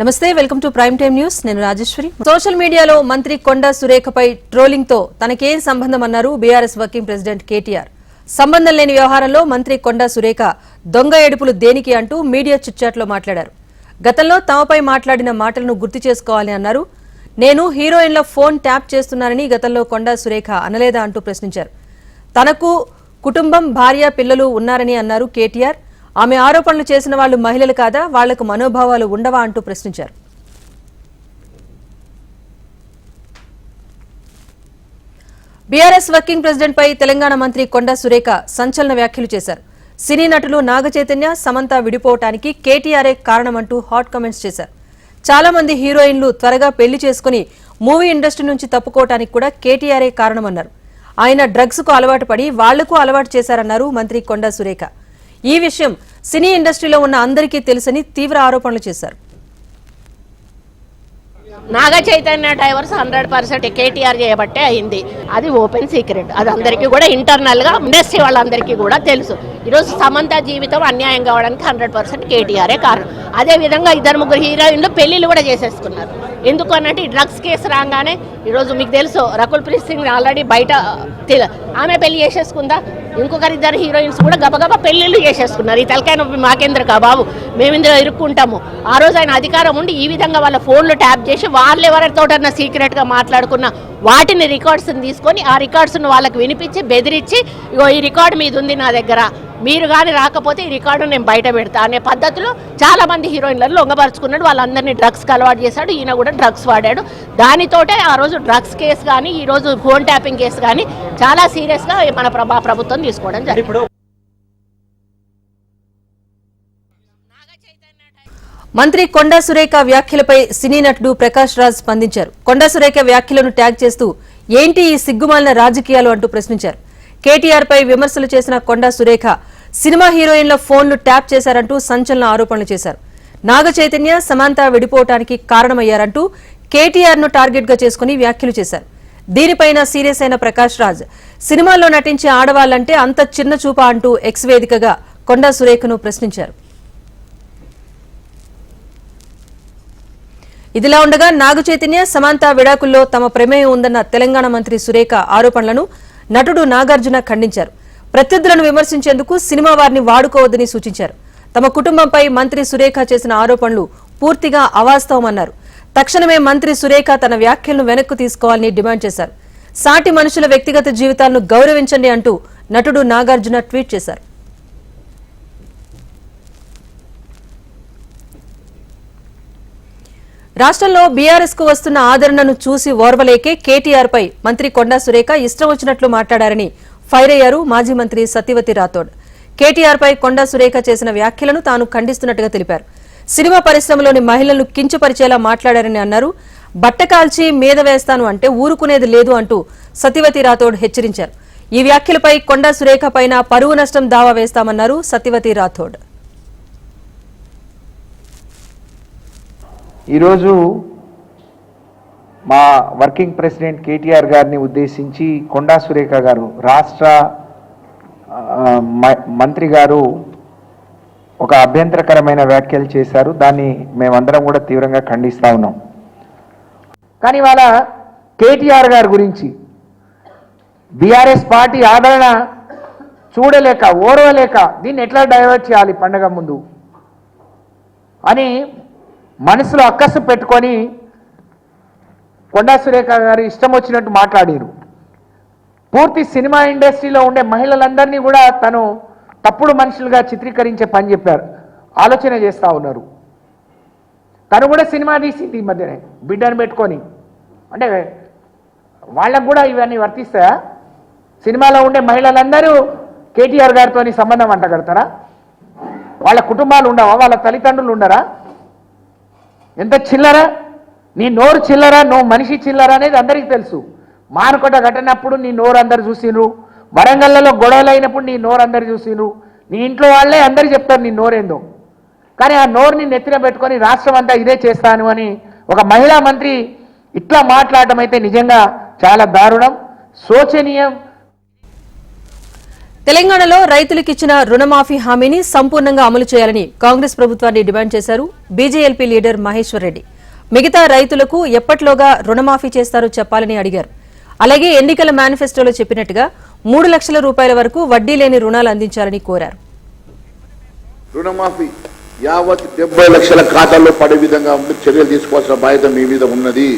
నమస్తే welcome to prime time news. నేను Rajeshwari. Social మీడియాలో మంత్రి కొండ సురేఖపై ట్రోలింగ్తో తనకేం సంబంధం అన్నారు బీఆర్ఎస్ వర్కింగ్ ప్రెసిడెంట్ కేటీఆర్. సంబంధం లేని వ్యవహారంలో మంత్రి కొండ సురేఖ దొంగ ఏడుపులు దేనికి అంటూ మీడియా చిట్చాట్లో మాట్లాడారు. గతంలో తమపై మాట్లాడిన మాటలను గుర్తు చేసుకోవాలని అన్నారు. నేను హీరోయిన్ల ఫోన్ ట్యాప్ చేస్తున్నానని గతంలో కొండ సురేఖ అనలేదా అంటూ ప్రశ్నించారు. తనకు కుటుంబం భార్య పిల్లలు ఉన్నారని అన్నారు కేటీఆర్. ఆమె ఆరోపణలు చేసిన వాళ్ళు మహిళలు కాదా? వాళ్ళకు మనోభావాలు ఉండవా అంటూ ప్రశ్నించారు. బీఆర్ఎస్ వర్కింగ్ ప్రెసిడెంట్ పై తెలంగాణ మంత్రి కొండా సురేఖ సంచలన వ్యాఖ్యలు చేశారు. సినీ నటులు నాగచైతన్య సమంత విడిపోవటానికి కేటీఆర్ఏ కారణమంటూ హాట్ కామెంట్స్ చేశారు. చాలా మంది హీరోయిన్లు త్వరగా పెళ్ళి చేసుకుని మూవీ ఇండస్ట్రీ నుంచి తప్పుకోవటానికి కూడా కేటీఆర్ఏ కారణమన్నారు. ఆయన డ్రగ్స్కు అలవాటు పడి వాళ్ళకు అలవాటు చేశారన్నారు మంత్రి కొండా సురేఖ. ఈ విషయం సినీ ఇండస్ట్రీలో ఉన్న అందరికీ తెలుసని తీవ్ర ఆరోపణలు చేశారు. Naga Chaitanya divorce hundred percent KTR చేయబట్టే అయింది. అది ఓపెన్ సీక్రెట్. అది అందరికీ కూడా ఇంటర్నల్గా ఇండస్ట్రీ వాళ్ళందరికీ కూడా తెలుసు. ఈరోజు సమంత జీవితం అన్యాయం కావడానికి హండ్రెడ్ పర్సెంట్ కేటీఆరే కారణం. అదే విధంగా ఇద్దరు ముగ్గురు హీరోయిన్లు పెళ్ళిళ్ళు కూడా చేసేసుకున్నారు. ఎందుకు అన్నట్టు ఈ డ్రగ్స్ కేసు రాగానే ఈరోజు మీకు తెలుసు రకుల్ ప్రీత్ సింగ్ ఆల్రెడీ బయట ఆమె పెళ్ళి చేసేసుకుందా? ఇంకొకరి ఇద్దరు హీరోయిన్స్ కూడా గబగబా పెళ్ళిళ్ళు చేసేసుకున్నారు. ఈ తలకాయ నొప్పి మాకేంద్ర బాబు? మేము ఇందులో ఇరుక్కుంటాము. ఆ రోజు ఆయన అధికారం ఉండి ఈ విధంగా వాళ్ళ ఫోన్లు ట్యాప్ చేసి వాళ్ళు ఎవరితోటన్నా సీక్రెట్గా మాట్లాడుకున్న వాటిని రికార్డ్స్ని తీసుకొని ఆ రికార్డ్స్ను వాళ్ళకి వినిపించి బెదిరించి ఇగో ఈ రికార్డు మీద ఉంది నా దగ్గర. మీరు కానీ రాకపోతే ఈ రికార్డు నేను బయట పెడతా అనే పద్ధతిలో చాలా మంది హీరోయిన్లను లొంగపరుచుకున్నాడు. వాళ్ళందరినీ డ్రగ్స్కి అలవాటు చేశాడు. ఈయన కూడా డ్రగ్స్ వాడాడు. దానితోటే ఆ రోజు డ్రగ్స్ కేసు కానీ ఈ రోజు ఫోన్ ట్యాపింగ్ కేసు కానీ చాలా సీరియస్గా మన ప్రభా ప్రభుత్వం తీసుకోవడం జరిగింది. మంత్రి కొండా సురేఖ వ్యాఖ్యలపై సినీ నటుడు ప్రకాష్ రాజ్ స్పందించారు. కొండా సురేఖ వ్యాఖ్యలను ట్యాగ్ చేస్తూ ఏంటి ఈ సిగ్గుమాలిన రాజకీయాలు? అంటూ ప్రశ్నించారు. కేటీఆర్ పై విమర్శలు చేసిన కొండా సురేఖ సినిమా హీరోయిన్ల ఫోన్లు ట్యాప్ చేశారంటూ సంచలన ఆరోపణలు చేశారు. నాగ చైతన్య సమాంత విడిపోవటానికి కారణమయ్యారంటూ కేటీఆర్ను టార్గెట్గా చేసుకుని వ్యాఖ్యలు చేశారు. దీనిపైన సీరియస్ అయిన ప్రకాష్ రాజ్ సినిమాల్లో నటించే ఆడవాళ్ళంటే అంత చిన్న చూపా అంటూ ఎక్స్ వేదికగా కొండా సురేఖను ప్రశ్నించారు. ఇదిలా ఉండగా నాగ చైతన్య సమాంత విడాకుల్లో తమ ప్రమేయం ఉందన్న తెలంగాణ మంత్రి సురేఖ ఆరోపణలను నటుడు నాగార్జున ఖండించారు. ప్రత్యర్థులను విమర్శించేందుకు సినిమా వారిని వాడుకోవద్దని సూచించారు. తమ కుటుంబంపై మంత్రి సురేఖ చేసిన ఆరోపణలు పూర్తిగా అవాస్తవమన్నారు. తక్షణమే మంత్రి సురేఖ తన వ్యాఖ్యలను వెనక్కు తీసుకోవాలని డిమాండ్ చేశారు. సాటి మనుషుల వ్యక్తిగత జీవితాలను గౌరవించండి అంటూ నటుడు నాగార్జున ట్వీట్ చేశారు. రాష్ట్రంలో బీఆర్ఎస్కు వస్తున్న ఆదరణను చూసి ఓర్వలేకే కేటీఆర్ పై మంత్రి కొండా సురేఖ ఇష్టం వచ్చినట్లు మాట్లాడారని ఫైర్ అయ్యారు మాజీ మంత్రి సత్యవతి రాథోడ్. కేటీఆర్ పై కొండా సురేఖ చేసిన వ్యాఖ్యలను తాను ఖండిస్తున్నట్టుగా తెలిపారు. సినిమా పరిశ్రమలోని మహిళలను కించపరిచేలా మాట్లాడారని అన్నారు. బట్ట కాల్చి మీద వేస్తాను అంటే ఊరుకునేది లేదు అంటూ సత్యవతి రాథోడ్ హెచ్చరించారు. ఈ వ్యాఖ్యలపై కొండా సురేఖ పైన పరువు నష్టం దావా వేస్తామన్నారు సత్యవతి రాథోడ్. ఈరోజు మా వర్కింగ్ ప్రెసిడెంట్ కేటీఆర్ గారిని ఉద్దేశించి కొండా సురేఖ గారు రాష్ట్ర మ- మంత్రి గారు ఒక అభ్యంతరకరమైన వ్యాఖ్యలు చేశారు. దాన్ని మేమందరం కూడా తీవ్రంగా ఖండిస్తా ఉన్నాం. కానీ వాళ్ళ కేటీఆర్ గారి గురించి బీఆర్ఎస్ పార్టీ ఆదరణ చూడలేక ఓర్వలేక దీన్ని ఎట్లా డైవర్ట్ చేయాలి పండగ ముందు అని మనసులో అక్కసు పెట్టుకొని కొండా సురేఖ గారు ఇష్టం వచ్చినట్టు మాట్లాడారు. పూర్తి సినిమా ఇండస్ట్రీలో ఉండే మహిళలందరినీ కూడా తను తప్పుడు మనుషులుగా చిత్రీకరించే పని చెప్పారు. ఆలోచన చేస్తూ ఉన్నారు. తను కూడా సినిమా తీసింది ఈ మధ్యనే బిడ్డను పెట్టుకొని. అంటే వాళ్ళకు కూడా ఇవన్నీ వర్తిస్తాయా? సినిమాలో ఉండే మహిళలందరూ కేటీఆర్ గారితో సంబంధం అంటగడతారా? వాళ్ళ కుటుంబాలు ఉండవా? వాళ్ళ తల్లిదండ్రులు ఉండరా? ఎంత చిల్లరా? నీ నోరు చిల్లరా నువ్వు మనిషి చిల్లరా అనేది అందరికీ తెలుసు. మానకొట ఘటనప్పుడు నీ నోరు అందరు చూసిండ్రు వరంగల్లలో గొడవలు అయినప్పుడు నీ నోరు అందరు చూసిండ్రు నీ ఇంట్లో వాళ్ళే అందరు చెప్తారు నీ నోరేందో. కానీ ఆ నోరుని నెత్తిన పెట్టుకొని రాష్ట్రం అంతా ఇదే చేస్తాను అని ఒక మహిళా మంత్రి ఇట్లా మాట్లాడటం అయితే నిజంగా చాలా దారుణం. శోచనీయం. తెలంగాణలో రైతులకు ఇచ్చిన రుణమాఫీ హామీని సంపూర్ణంగా అమలు చేయాలని కాంగ్రెస్ ప్రభుత్వాన్ని డిమాండ్ చేశారు బీజేఎల్పీ లీడర్ మహేశ్వర్ రెడ్డి. మిగతా రైతులకు ఎప్పట్లోగా రుణమాఫీ చేస్తారో చెప్పాలని అడిగారు. అలాగే ఎన్నికల మేనిఫెస్టోలో చెప్పినట్టుగా మూడు లక్షల రూపాయల వరకు వడ్డీ లేని రుణాలు అందించాలని కోరారు. రుణమాఫీ యావత్ డెబ్బై లక్షల ఖాతాల్లో పడే విధంగా చర్యలు తీసుకోవాల్సిన బాధ్యత మీ మీద ఉన్నది.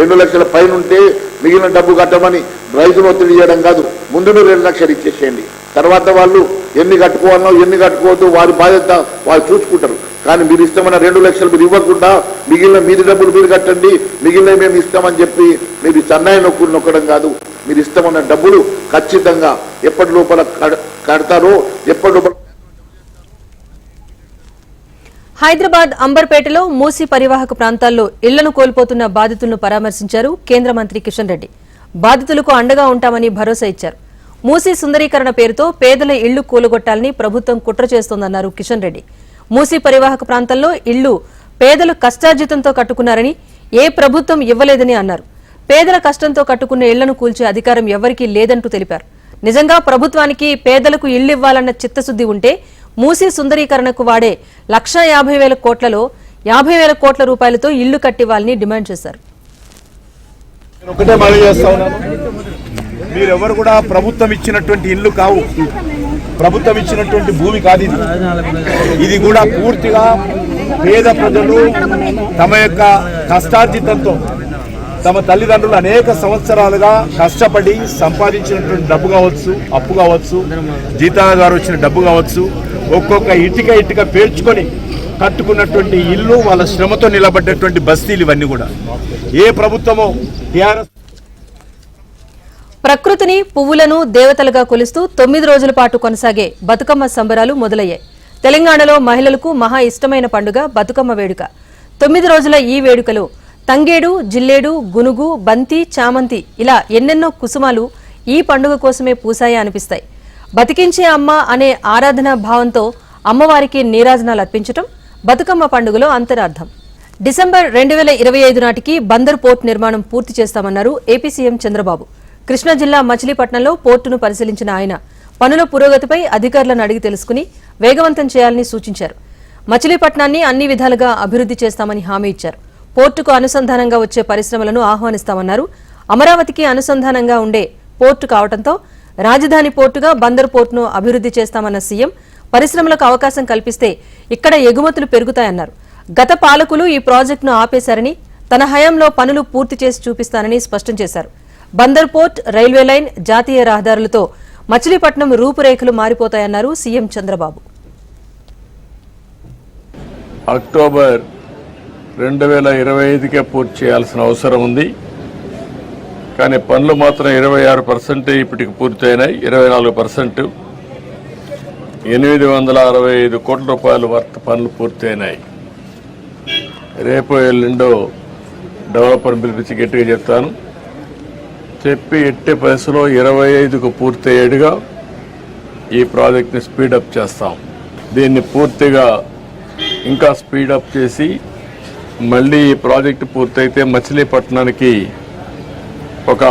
రెండు లక్షల పైన ఉంటే మిగిలిన డబ్బు కట్టమని రైతులు ఒత్తిడి చేయడం కాదు. ముందు రెండు లక్షలు ఇచ్చేసేయండి. తర్వాత వాళ్ళు ఎన్ని కట్టుకోవాలో ఎన్ని కట్టుకోవద్దు వారి బాధ్యత వాళ్ళు చూసుకుంటారు. కానీ మీరు ఇష్టమైన రెండు లక్షలు మీరు ఇవ్వకుండా మిగిలిన మీది డబ్బులు మీరు కట్టండి మిగిలిన మేము ఇస్తామని చెప్పి మీరు సన్నాయి నొక్కులు నొక్కడం కాదు. మీరు ఇస్తామన్న డబ్బులు ఖచ్చితంగా ఎప్పటి లోపల కడ- కడతారో ఎప్పటి లోపల హైదరాబాద్ అంబర్పేటలో మూసీ పరివాహక ప్రాంతాల్లో ఇళ్ళను కోల్పోతున్న బాధితులను పరామర్శించారు కేంద్ర మంత్రి కిషన్ రెడ్డి. బాధితులకు అండగా ఉంటామని భరోసా ఇచ్చారు. మూసీ సుందరీకరణ పేరుతో పేదల ఇళ్ళు కూలగొట్టాలని ప్రభుత్వం కుట్ర చేస్తోందన్నారు కిషన్ రెడ్డి. మూసీ పరివాహక ప్రాంతంలో ఇళ్ళు పేదలు కష్టార్జితంతో కట్టుకున్నారని ఏ ప్రభుత్వం ఇవ్వలేదని అన్నారు. పేదల కష్టంతో కట్టుకున్న ఇళ్ళను కూల్చే అధికారం ఎవరికీ లేదంటూ తెలిపారు. నిజంగా ప్రభుత్వానికి పేదలకు ఇళ్ళు ఇవ్వాలన్న చిత్తశుద్ది ఉంటే మూసీ సుందరీకరణకు వాడే లక్షా యాభై వేల కోట్లలో యాభై వేల కోట్ల రూపాయలతో ఇళ్ళు కట్టివ్వాలని డిమాండ్ చేశారు నేను ఒకటే మనవి చేస్తా ఉన్నాను మీరెవరు కూడా ప్రభుత్వం ఇచ్చినటువంటి ఇల్లు కావు. ప్రభుత్వం ఇచ్చినటువంటి భూమి కాదు ఇది. ఇది కూడా పూర్తిగా పేద ప్రజలు తమ యొక్క కష్టార్జితంతో తమ తల్లిదండ్రులు అనేక సంవత్సరాలుగా కష్టపడి సంపాదించినటువంటి డబ్బు కావచ్చు అప్పు కావచ్చు జీతాల ద్వారా వచ్చిన డబ్బు కావచ్చు ఒక్కొక్క ఇటుక ఇటుక పేర్చుకొని కట్టుకున్నటువంటి ఇల్లు వాళ్ళ శ్రమతో నిలబడ్డటువంటి బస్తీలు ఇవన్నీ కూడా. ఏ ప్రభుత్వమో టీఆర్ఎస్ ప్రకృతిని పువ్వులను దేవతలుగా కొలుస్తూ తొమ్మిది రోజుల పాటు కొనసాగే బతుకమ్మ సంబరాలు మొదలయ్యాయి. తెలంగాణలో మహిళలకు మహా ఇష్టమైన పండుగ బతుకమ్మ వేడుక. తొమ్మిది రోజుల ఈ వేడుకలో తంగేడు జిల్లేడు గునుగు బంతి చామంతి ఇలా ఎన్నెన్నో కుసుమాలు ఈ పండుగ కోసమే పూసాయి అనిపిస్తాయి. బతికించే అమ్మ అనే ఆరాధనా భావంతో అమ్మవారికి నీరాజనాలు అర్పించటం బతుకమ్మ పండుగలో అంతరార్థం. డిసెంబర్ రెండు వేల ఇరవై ఐదు నాటికి బందర్ పోర్ట్ నిర్మాణం పూర్తి చేస్తామన్నారు ఏపీ సీఎం చంద్రబాబు. కృష్ణా జిల్లా మచిలీపట్నంలో పోర్టును పరిశీలించిన ఆయన పనుల పురోగతిపై అధికారులను అడిగి తెలుసుకుని వేగవంతం చేయాలని సూచించారు. మచిలీపట్నాన్ని అన్ని విధాలుగా అభివృద్ధి చేస్తామని హామీ ఇచ్చారు. పోర్టుకు అనుసంధానంగా వచ్చే పరిశ్రమలను ఆహ్వానిస్తామన్నారు. అమరావతికి అనుసంధానంగా ఉండే పోర్టు కావడంతో రాజధాని పోర్టుగా బందర్ పోర్టును అభివృద్ధి చేస్తామన్న సీఎం పరిశ్రమలకు అవకాశం కల్పిస్తే ఇక్కడ ఎగుమతులు పెరుగుతాయన్నారు. గత పాలకులు ఈ ప్రాజెక్టును ఆపేశారని తన హయాంలో పనులు పూర్తి చేసి చూపిస్తానని స్పష్టం చేశారు. బందర్ పోర్ట్ రైల్వే లైన్ జాతీయ రహదారులతో మచిలీపట్నం రూపురేఖలు మారిపోతాయన్నారు సీఎం చంద్రబాబు. అక్టోబర్ రెండు వేల ఇరవై ఐదుకే పూర్తి చేయాల్సిన అవసరం ఉంది. కానీ పనులు మాత్రం ఇరవై ఆరు పర్సెంట్ ఇప్పటికి పూర్తయినాయి. ఇరవై నాలుగు పర్సెంట్. ఎనిమిది వందల అరవై ఐదు కోట్ల రూపాయల వర్త పనులు పూర్తయినాయి. రేపు ఎల్లుండో డెవలపర్ పిలిపించి గట్టిగా చెప్తాను. చెప్పి ఎట్టి పరిస్థితిలో ఇరవై ఐదుకు పూర్తయ్యేట్టుగా ఈ ప్రాజెక్ట్ని స్పీడప్ చేస్తాం. దీన్ని పూర్తిగా ఇంకా స్పీడప్ చేసి మళ్ళీ ఈ ప్రాజెక్టు పూర్తయితే మచిలీపట్నానికి ఒక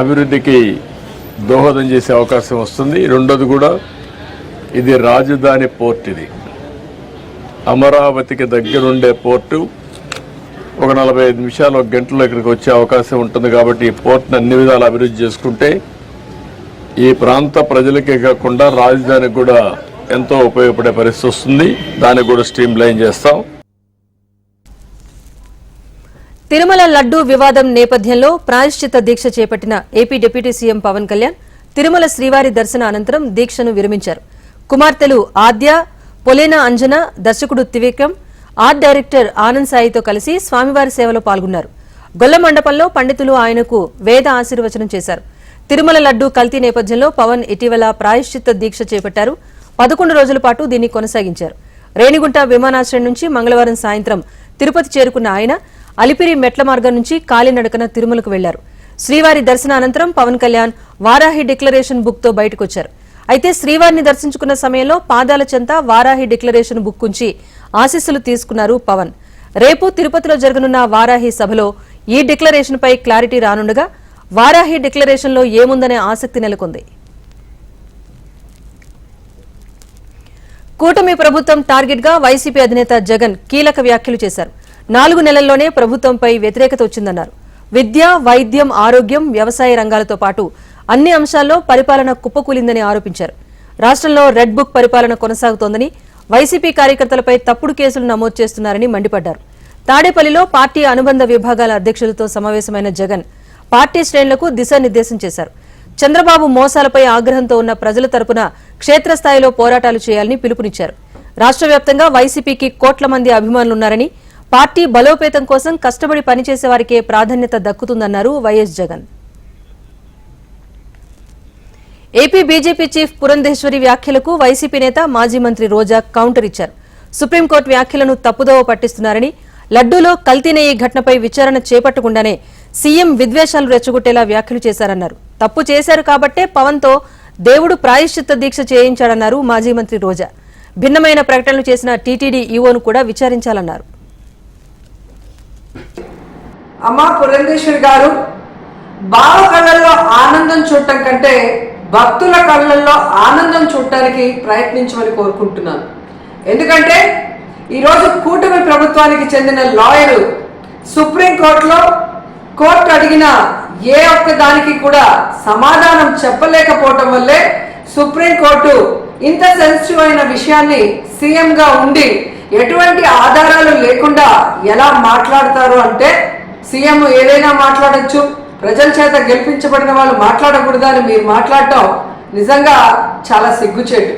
అభివృద్ధికి దోహదం చేసే అవకాశం వస్తుంది. రెండోది కూడా ఇది రాజధాని పోర్ట్ ఇది. అమరావతికి దగ్గరుండే పోర్టు ఒక నలభై ఐదు నిమిషాలు ఒక గంటలో ఇక్కడికి వచ్చే అవకాశం ఉంటుంది కాబట్టి ఈ పోర్ట్ని అన్ని విధాలు అభివృద్ధి చేసుకుంటే ఈ ప్రాంత ప్రజలకే కాకుండా రాజధానికి కూడా ఎంతో ఉపయోగపడే పరిస్థితి వస్తుంది. దానికి కూడా స్ట్రీమ్ లైన్ చేస్తాం. తిరుమల లడ్డూ వివాదం నేపథ్యంలో ప్రాయశ్చిత దీక్ష చేపట్టిన AP deputy CM Pawan Kalyan Tirumala శ్రీవారి దర్శన అనంతరం దీక్షను విరమించారు. కుమార్తెలు ఆద్య పొలేనా అంజన దర్శకుడు త్రివిక్రమ్ ఆర్ట్ డైరెక్టర్ ఆనంద్ సాయితో కలిసి స్వామివారి సేవలో పాల్గొన్నారు. గొల్ల మండపంలో పండితులు ఆయనకు వేద ఆశీర్వచనం చేశారు. తిరుమల లడ్డు కల్తీ నేపథ్యంలో పవన్ ఇటీవల ప్రాయశ్చిత్త దీక్ష చేపట్టారు. పదకొండు రోజుల పాటు దీన్ని కొనసాగించారు. రేణిగుంట విమానాశ్రయం నుంచి మంగళవారం సాయంత్రం తిరుపతి చేరుకున్న ఆయన అలిపిరి మెట్ల మార్గం నుంచి కాలినడకన తిరుమలకు వెళ్ళారు. శ్రీవారి దర్శన అనంతరం పవన్ కళ్యాణ్ వారాహి డిక్లరేషన్ బుక్తో బయటకొచ్చారు అయితే శ్రీవారిని దర్శించుకున్న సమయంలో పాదాల చెంత వారాహి డిక్లరేషన్ బుక్ ఉంచి ఆశీస్సులు తీసుకున్నారు పవన్. రేపు తిరుపతిలో జరగనున్న వారాహి సభలో ఈ డిక్లరేషన్ పై క్లారిటీ రానుండగా వారాహి డిక్లరేషన్లో ఏముందనే ఆసక్తి నెలకొంది. కూటమి ప్రభుత్వం టార్గెట్గా వైసీపీ అధినేత జగన్ కీలక వ్యాఖ్యలు చేశారు. నాలుగు నెలల్లోనే ప్రభుత్వంపై వ్యతిరేకత వచ్చిందన్నారు. విద్య వైద్యం ఆరోగ్యం వ్యవసాయ రంగాలతో పాటు అన్ని అంశాల్లో పరిపాలన కుప్పకూలిందని ఆరోపించారు. రాష్ట్రంలో రెడ్ బుక్ పరిపాలన కొనసాగుతోందని వైసీపీ కార్యకర్తలపై తప్పుడు కేసులు నమోదు చేస్తున్నారని మండిపడ్డారు. తాడేపల్లిలో పార్టీ అనుబంధ విభాగాల అధ్యక్షులతో సమావేశమైన జగన్ పార్టీ శ్రేణులకు దిశానిర్దేశం చేశారు. చంద్రబాబు మోసాలపై ఆగ్రహంతో ఉన్న ప్రజల తరపున క్షేత్రస్థాయిలో పోరాటాలు చేయాలని పిలుపునిచ్చారు. రాష్ట్ర వ్యాప్తంగా వైసీపీకి కోట్ల మంది అభిమానులున్నారని పార్టీ బలోపేతం కోసం కష్టపడి పనిచేసే వారికే ప్రాధాన్యత దక్కుతుందన్నారు YS Jagan. AP BJP chief Purandeswari వ్యాఖ్యలకు వైసీపీ నేత మాజీ మంత్రి రోజా కౌంటర్ ఇచ్చారు. సుప్రీంకోర్టు వ్యాఖ్యలను తప్పుదోవ పట్టిస్తున్నారని లడ్డూలో కల్తీనేయి ఘటనపై విచారణ చేపట్టకుండానే సీఎం విద్వేషాలు రెచ్చగొట్టేలా వ్యాఖ్యలు చేశారన్నారు. తప్పు చేశారు కాబట్టే పవన్తో దేవుడు ప్రాయశ్చిత్త దీక్ష చేయించాడన్నారు మాజీ మంత్రి రోజా. భిన్నమైన ప్రకటనలు చేసిన టీటీడీ ఈవోను కూడా విచారించాలన్నారు. అమ్మా పురంధేశ్వరి గారు బావ కళ్ళల్లో ఆనందం చూడటం కంటే భక్తుల కళ్ళల్లో ఆనందం చూడటానికి ప్రయత్నించమని కోరుకుంటున్నాను. ఎందుకంటే ఈరోజు కూటమి ప్రభుత్వానికి చెందిన లాయరు సుప్రీంకోర్టులో కోర్టు అడిగిన ఏ ఒక్క దానికి కూడా సమాధానం చెప్పలేకపోవటం వల్లే సుప్రీంకోర్టు ఇంత సెన్సిటివ్ అయిన విషయాన్ని సీఎంగా ఉండి ఎటువంటి ఆధారాలు లేకుండా ఎలా మాట్లాడతారు అంటే సీఎం ఏదైనా మాట్లాడచ్చు. ప్రజల చేత గెలిపించబడిన వాళ్ళు మాట్లాడకూడదు మీరు మాట్లాడటం నిజంగా చాలా సిగ్గుచేటు.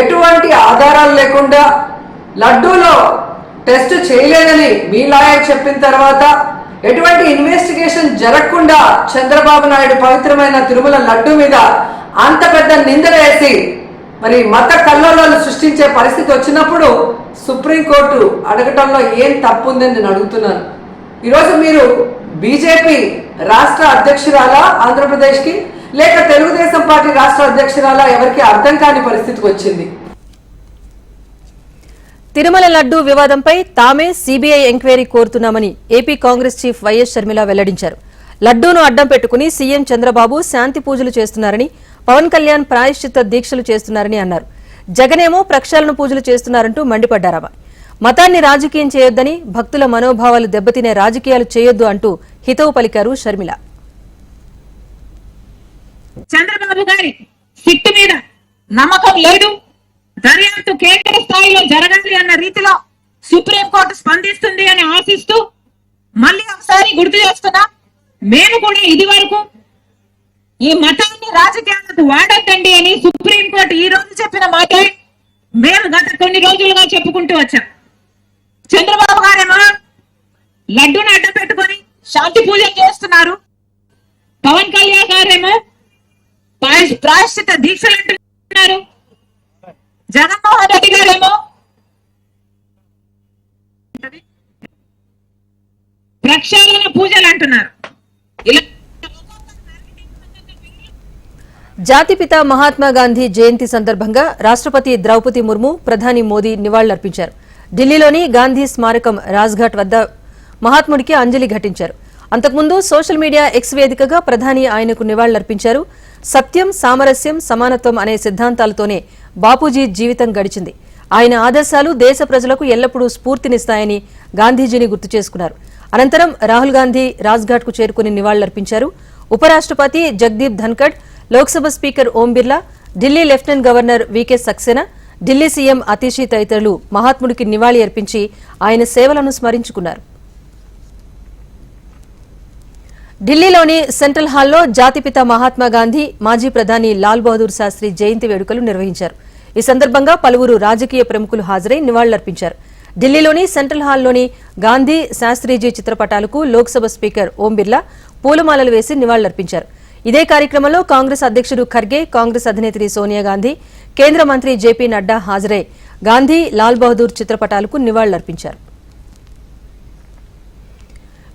ఎటువంటి ఆధారాలు లేకుండా లడ్డూలో టెస్ట్ చేయలేదని మీ లాయర్ చెప్పిన తర్వాత ఎటువంటి ఇన్వెస్టిగేషన్ జరగకుండా చంద్రబాబు నాయుడు పవిత్రమైన తిరుమల లడ్డు మీద అంత పెద్ద నింద వేసి మరి మత కల్లోలాలు సృష్టించే పరిస్థితి వచ్చినప్పుడు సుప్రీంకోర్టు అడగటంలో ఏం తప్పు ఉందని నేను అడుగుతున్నాను. ఈరోజు మీరు బీజేపీ రాష్ట్ర అధ్యక్షురాలా ఆంధ్రప్రదేశ్కి లేక తెలుగుదేశం పార్టీ రాష్ట్ర అధ్యక్షురాలా ఎవరికి అర్థం కాని పరిస్థితికి వచ్చింది. తిరుమల లడ్డూ వివాదంపై తామే CBI enquiry కోరుతున్నామని AP Congress chief YS Sharmila వెల్లడించారు. లడ్డూను అడ్డం పెట్టుకుని సీఎం చంద్రబాబు శాంతి పూజలు చేస్తున్నారని పవన్ కళ్యాణ్ ప్రాయశ్చిత్త దీక్షలు చేస్తున్నారని అన్నారు. జగనేమో ప్రక్షాళన పూజలు చేస్తున్నారంటూ మండిపడ్డారామా మతాన్ని రాజకీయం చేయొద్దని భక్తుల మనోభావాలు దెబ్బతినే రాజకీయాలు చేయొద్దు అంటూ హితవు పలికారు షర్మిల. చంద్రబాబు గారి సిట్టు మీద నమ్మకం లేదు. దర్యాప్తు కేంద్ర స్థాయిలో జరగాలి అన్న రీతిలో సుప్రీంకోర్టు స్పందిస్తుంది అని ఆశిస్తూ మళ్ళీ ఒకసారి గుర్తు చేస్తున్నా మేము కూడా ఇది వరకు ఈ మతాన్ని రాజకీయాలకు వాడొద్దండి అని సుప్రీంకోర్టు ఈ రోజు చెప్పిన మాట మేము గత కొన్ని రోజులుగా చెప్పుకుంటూ వచ్చాం. చంద్రబాబు గారేమో లడ్డూని అడ్డం పెట్టుకొని శాంతి పూజలు చేస్తున్నారు. పవన్ కళ్యాణ్ గారేమో ప్రాయశ్చిత దీక్షలు అంటున్నారు. జగన్మోహన్ రెడ్డి గారేమో ప్రక్షాళన పూజలు అంటున్నారు. ఇలా జాతిపిత మహాత్మా గాంధీ జయంతి సందర్భంగా రాష్ట్రపతి ద్రౌపది ముర్ము ప్రధాని మోదీ నివాళులర్పించారు. ఢిల్లీలోని గాంధీ స్మారకం రాజ్ఘాట్ వద్ద మహాత్ముడికి అంజలి ఘటించారు. అంతకుముందు సోషల్ మీడియా ఎక్స్ వేదికగా ప్రధాని ఆయనకు నివాళులర్పించారు. సత్యం సామరస్యం సమానత్వం అనే సిద్ధాంతాలతోనే బాపూజీ జీవితం గడిచింది. ఆయన ఆదర్శాలు దేశ ప్రజలకు ఎల్లప్పుడూ స్ఫూర్తినిస్తాయని గాంధీజీని గుర్తు చేసుకున్నారు. అనంతరం రాహుల్ గాంధీ రాజ్ఘాట్కు చేరుకుని నివాళులర్పించారు. ఉపరాష్ట్రపతి Jagdeep Dhankhar Lok Sabha speaker Om Birla Delhi lieutenant governor VK Saxena Delhi CM Atishi తదితరులు మహాత్ముడికి నివాళి అర్పించి ఆయన సేవలను స్మరించుకున్నారు. ఢిల్లీలోని సెంట్రల్ హాల్లో జాతిపిత మహాత్మా గాంధీ మాజీ ప్రధాని లాల్ బహదూర్ శాస్త్రి జయంతి వేడుకలు నిర్వహించారు. ఈ సందర్భంగా పలువురు రాజకీయ ప్రముఖులు హాజరై నివాళులర్పించారు. ఢిల్లీలోని సెంట్రల్ హాల్లోని గాంధీ శాస్త్రీజీ చిత్రపటాలకు లోక్సభ స్పీకర్ ఓం బిర్లా పూలమాలలు వేసి నివాళులర్పించారు. ఇదే కార్యక్రమంలో కాంగ్రెస్ అధ్యక్షుడు ఖర్గే కాంగ్రెస్ అధినేత్రి సోనియా గాంధీ కేంద్ర మంత్రి జేపీ నడ్డా హాజరై గాంధీ లాల్ బహదూర్ చిత్రపటాలకు నివాళులర్పించారు.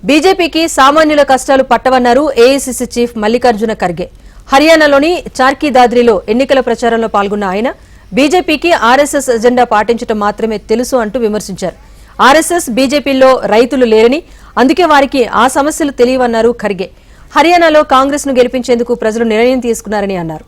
బీజేపీకి సామాన్యుల కష్టాలు పట్టవన్నారు ఏఐసీసీ చీఫ్ మల్లికార్జున ఖర్గే. హర్యానాలోని చార్కీ దాద్రిలో ఎన్నికల ప్రచారంలో పాల్గొన్న ఆయన బీజేపీకి ఆర్ఎస్ఎస్ ఎజెండా పాటించడం మాత్రమే తెలుసు అంటూ విమర్శించారు. ఆర్ఎస్ఎస్ బీజేపీలో రైతులు లేరని అందుకే వారికి ఆ సమస్యలు తెలియవన్నారు ఖర్గే. హర్యానాలో కాంగ్రెస్ను గెలిపించేందుకు ప్రజలు నిర్ణయం తీసుకున్నారని అన్నారు.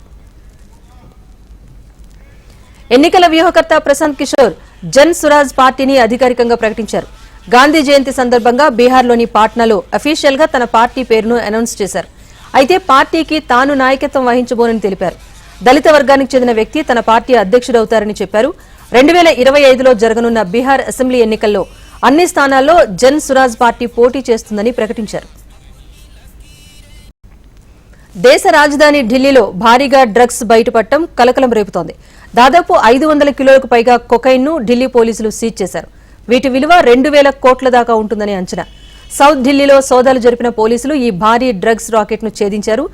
ఎన్నికల వ్యూహకర్త ప్రశాంత్ కిషోర్ జన్ సురాజ్ పార్టీని అధికారికంగా ప్రకటించారు. గాంధీ జయంతి సందర్భంగా బీహార్లోని పాట్నాలో అఫీషియల్గా తన పార్టీ పేరును అనౌన్స్ చేశారు. అయితే పార్టీకి తాను నాయకత్వం వహించబోనని తెలిపారు. దళిత వర్గానికి చెందిన వ్యక్తి తన పార్టీ అధ్యక్షుడవుతారని చెప్పారు. రెండు వేల ఇరవై ఐదులో జరగనున్న బీహార్ అసెంబ్లీ ఎన్నికల్లో అన్ని స్థానాల్లో జన్ సురాజ్ పార్టీ పోటీ చేస్తుందని ప్రకటించారు. దేశ రాజధాని ఢిల్లీలో భారీగా డ్రగ్స్ బయటపడటం కలకలం రేపుతోంది. దాదాపు ఐదు వందల కిలోలకు పైగా కొకైన్ను ఢిల్లీ పోలీసులు సీజ్ చేశారు. వీటి విలువ రెండు వేల కోట్ల దాకా ఉంటుందని అంచనా. సౌత్ ఢిల్లీలో సోదాలు జరిపిన పోలీసులు ఈ భారీ డ్రగ్స్ రాకెట్ను ఛేదించారు.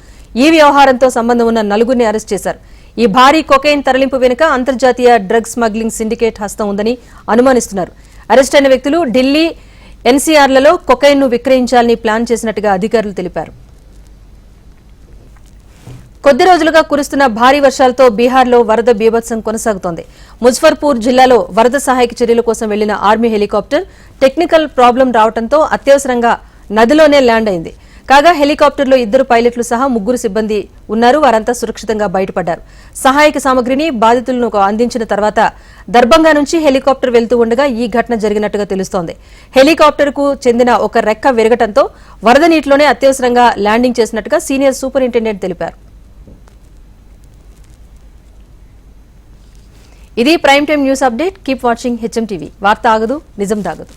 ఈ వ్యవహారంతో సంబంధం ఉన్న నలుగురిని అరెస్ట్ చేశారు. ఈ భారీ కొకైన్ తరలింపు వెనుక అంతర్జాతీయ డ్రగ్స్ స్మగ్లింగ్ సిండికేట్ హస్తం ఉందని అనుమానిస్తున్నారు. అరెస్ట్ అయిన వ్యక్తులు ఢిల్లీ ఎన్సీఆర్లలో కొకైన్ను విక్రయించాలని ప్లాన్ చేసినట్టుగా అధికారులు తెలిపారు. కొద్ది రోజులుగా కురుస్తున్న భారీ వర్షాలతో బీహార్లో వరద బీభత్సం కొనసాగుతోంది. ముజఫర్పూర్ జిల్లాలో వరద సహాయక చర్యల కోసం వెళ్ళిన ఆర్మీ హెలికాప్టర్ టెక్నికల్ ప్రాబ్లం రావడంతో అత్యవసరంగా నదిలోనే ల్యాండ్ అయింది. కాగా హెలికాప్టర్లో ఇద్దరు పైలట్లు సహా ముగ్గురు సిబ్బంది ఉన్నారు. వారంతా సురక్షితంగా బయటపడ్డారు. సహాయక సామగ్రిని బాధితులను అందించిన తర్వాత దర్భంగా నుంచి హెలికాప్టర్ వెళ్తూ ఉండగా ఈ ఘటన జరిగినట్టుగా తెలుస్తోంది. హెలికాప్టర్కు చెందిన ఒక రెక్క విరగటంతో వరద నీటిలోనే అత్యవసరంగా ల్యాండింగ్ చేసినట్టుగా సీనియర్ సూపరింటెండెంట్ తెలిపారు. ఇది prime time news update. Keep watching HM TV. వార్త ఆగదు నిజం దాగదు